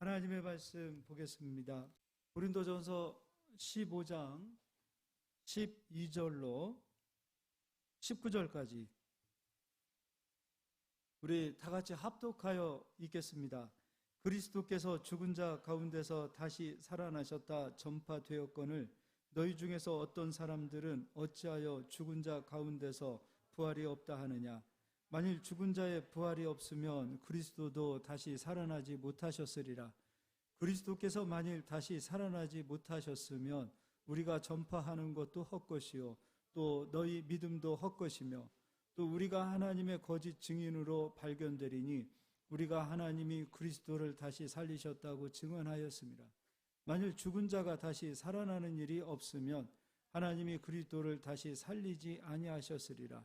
하나님의 말씀 보겠습니다. 고린도전서 15장 12절로 19절까지 우리 다 같이 합독하여 읽겠습니다. 그리스도께서 죽은 자 가운데서 다시 살아나셨다 전파되었건을 너희 중에서 어떤 사람들은 어찌하여 죽은 자 가운데서 부활이 없다 하느냐 만일 죽은 자의 부활이 없으면 그리스도도 다시 살아나지 못하셨으리라 그리스도께서 만일 다시 살아나지 못하셨으면 우리가 전파하는 것도 헛것이요 또 너희 믿음도 헛것이며 또 우리가 하나님의 거짓 증인으로 발견되리니 우리가 하나님이 그리스도를 다시 살리셨다고 증언하였습니다. 만일 죽은 자가 다시 살아나는 일이 없으면 하나님이 그리스도를 다시 살리지 아니하셨으리라.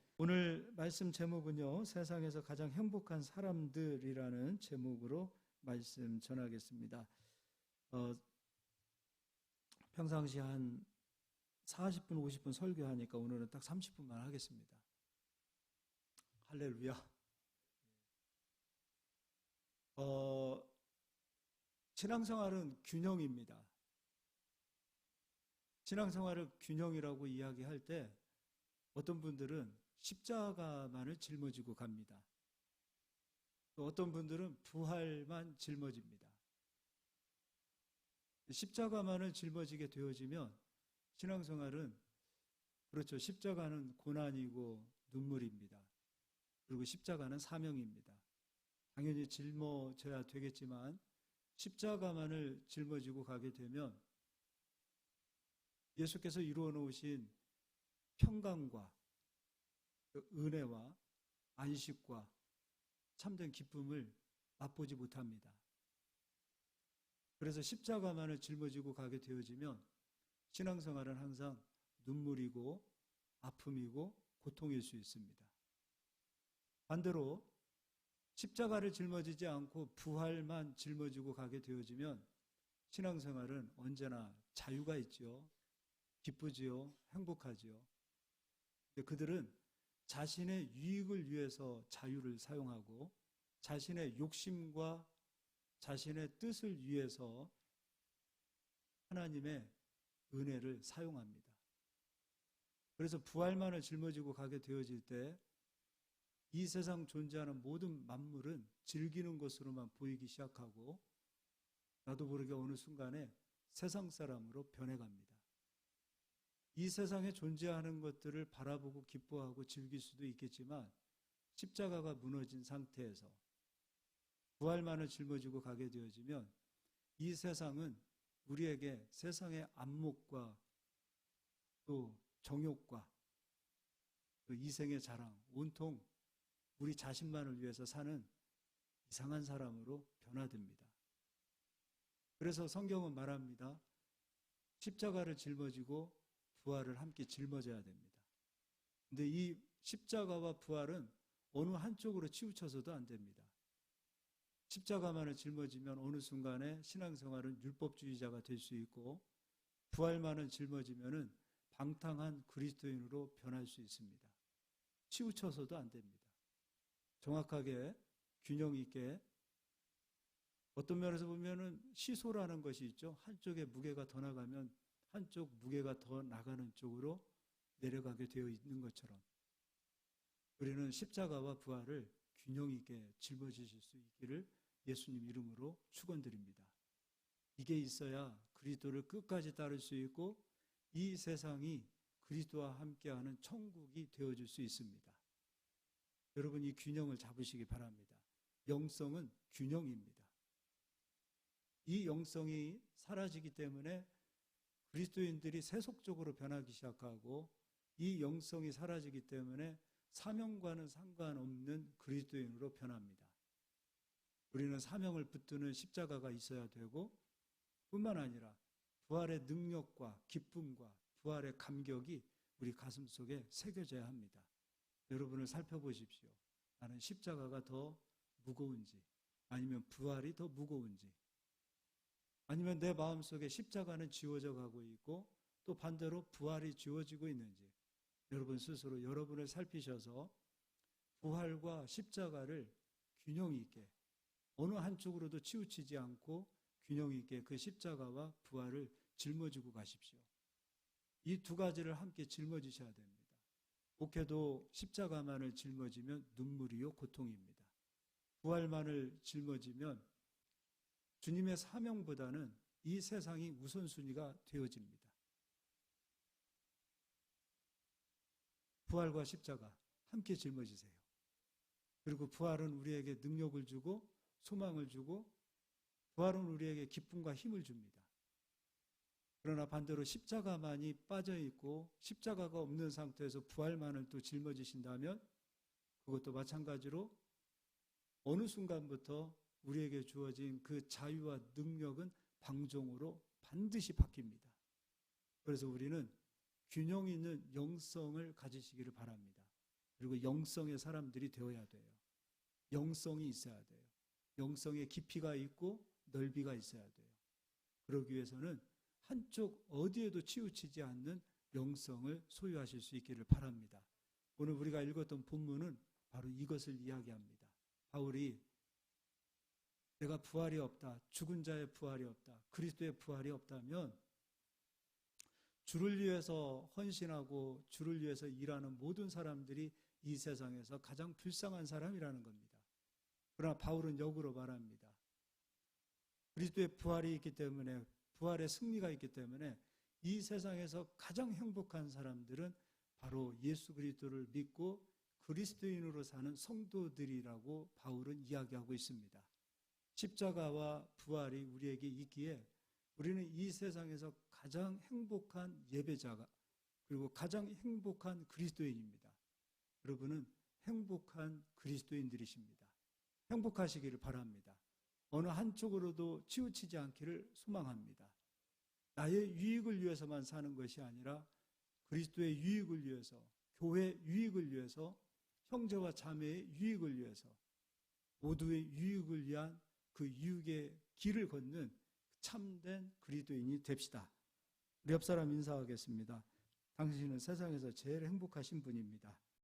오늘 말씀 제목은요, 세상에서 가장 행복한 사람들이라는 제목으로 말씀 전하겠습니다. 어, 평상시 한 40분, 50분 설교하니까 오늘은 딱 30분만 하겠습니다. 할렐루야. 어, 신앙생활은 균형입니다. 신앙생활을 균형이라고 이야기할 때 어떤 분들은 십자가만을 짊어지고 갑니다. 또 어떤 분들은 부활만 짊어집니다. 십자가만을 짊어지게 되어지면 신앙생활은 그렇죠. 십자가는 고난이고 눈물입니다. 그리고 십자가는 사명입니다. 당연히 짊어져야 되겠지만 십자가만을 짊어지고 가게 되면 예수께서 이루어 놓으신 평강과 그 은혜와 안식과 참된 기쁨을 맛보지 못합니다. 그래서 십자가만을 짊어지고 가게 되어지면 신앙생활은 항상 눈물이고 아픔이고 고통일 수 있습니다. 반대로 십자가를 짊어지지 않고 부활만 짊어지고 가게 되어지면 신앙생활은 언제나 자유가 있지요. 기쁘지요. 행복하지요. 그들은 자신의 유익을 위해서 자유를 사용하고 자신의 욕심과 자신의 뜻을 위해서 하나님의 은혜를 사용합니다. 그래서 부활만을 짊어지고 가게 되어질 때 이 세상 존재하는 모든 만물은 즐기는 것으로만 보이기 시작하고 나도 모르게 어느 순간에 세상 사람으로 변해갑니다. 이 세상에 존재하는 것들을 바라보고 기뻐하고 즐길 수도 있겠지만 십자가가 무너진 상태에서 부활만을 짊어지고 가게 되어지면 이 세상은 우리에게 세상의 안목과 또 정욕과 또 이생의 자랑, 온통 우리 자신만을 위해서 사는 이상한 사람으로 변화됩니다. 그래서 성경은 말합니다. 십자가를 짊어지고 부활을 함께 짊어져야 됩니다. 근데 이 십자가와 부활은 어느 한쪽으로 치우쳐서도 안 됩니다. 십자가만을 짊어지면 어느 순간에 신앙생활은 율법주의자가 될 수 있고 부활만을 짊어지면은 방탕한 그리스도인으로 변할 수 있습니다. 치우쳐서도 안 됩니다. 정확하게 균형 있게 어떤 면에서 보면은 시소라는 것이 있죠. 한쪽에 무게가 더 나가면 한쪽 무게가 더 나가는 쪽으로 내려가게 되어 있는 것처럼 우리는 십자가와 부활을 균형 있게 짊어지실 수 있기를 예수님 이름으로 축원드립니다. 이게 있어야 그리스도를 끝까지 따를 수 있고 이 세상이 그리스도와 함께하는 천국이 되어줄 수 있습니다. 여러분 이 균형을 잡으시기 바랍니다. 영성은 균형입니다. 이 영성이 사라지기 때문에 그리스도인들이 세속적으로 변하기 시작하고 이 영성이 사라지기 때문에 사명과는 상관없는 그리스도인으로 변합니다. 우리는 사명을 붙드는 십자가가 있어야 되고 뿐만 아니라 부활의 능력과 기쁨과 부활의 감격이 우리 가슴 속에 새겨져야 합니다. 여러분을 살펴보십시오. 나는 십자가가 더 무거운지 아니면 부활이 더 무거운지 아니면 내 마음속에 십자가는 지워져 가고 있고 또 반대로 부활이 지워지고 있는지 여러분 스스로 여러분을 살피셔서 부활과 십자가를 균형 있게 어느 한쪽으로도 치우치지 않고 균형 있게 그 십자가와 부활을 짊어지고 가십시오. 이 두 가지를 함께 짊어지셔야 됩니다. 목회도 십자가만을 짊어지면 눈물이요 고통입니다. 부활만을 짊어지면 주님의 사명보다는 이 세상이 우선순위가 되어집니다. 부활과 십자가 함께 짊어지세요. 그리고 부활은 우리에게 능력을 주고 소망을 주고 부활은 우리에게 기쁨과 힘을 줍니다. 그러나 반대로 십자가만이 빠져 있고 십자가가 없는 상태에서 부활만을 또 짊어지신다면 그것도 마찬가지로 어느 순간부터 우리에게 주어진 그 자유와 능력은 방종으로 반드시 바뀝니다. 그래서 우리는 균형 있는 영성을 가지시기를 바랍니다. 그리고 영성의 사람들이 되어야 돼요. 영성이 있어야 돼요. 영성의 깊이가 있고 넓이가 있어야 돼요. 그러기 위해서는 한쪽 어디에도 치우치지 않는 영성을 소유하실 수 있기를 바랍니다. 오늘 우리가 읽었던 본문은 바로 이것을 이야기합니다. 바울이 내가 부활이 없다. 죽은 자의 부활이 없다. 그리스도의 부활이 없다면 주를 위해서 헌신하고 주를 위해서 일하는 모든 사람들이 이 세상에서 가장 불쌍한 사람이라는 겁니다. 그러나 바울은 역으로 말합니다. 그리스도의 부활이 있기 때문에 부활의 승리가 있기 때문에 이 세상에서 가장 행복한 사람들은 바로 예수 그리스도를 믿고 그리스도인으로 사는 성도들이라고 바울은 이야기하고 있습니다. 십자가와 부활이 우리에게 있기에 우리는 이 세상에서 가장 행복한 예배자가 그리고 가장 행복한 그리스도인입니다. 여러분은 행복한 그리스도인들이십니다. 행복하시기를 바랍니다. 어느 한쪽으로도 치우치지 않기를 소망합니다. 나의 유익을 위해서만 사는 것이 아니라 그리스도의 유익을 위해서, 교회 유익을 위해서, 형제와 자매의 유익을 위해서, 모두의 유익을 위한 그 유익의 길을 걷는 참된 그리스도인이 됩시다. 우리 옆 사람 인사하겠습니다. 당신은 세상에서 제일 행복하신 분입니다.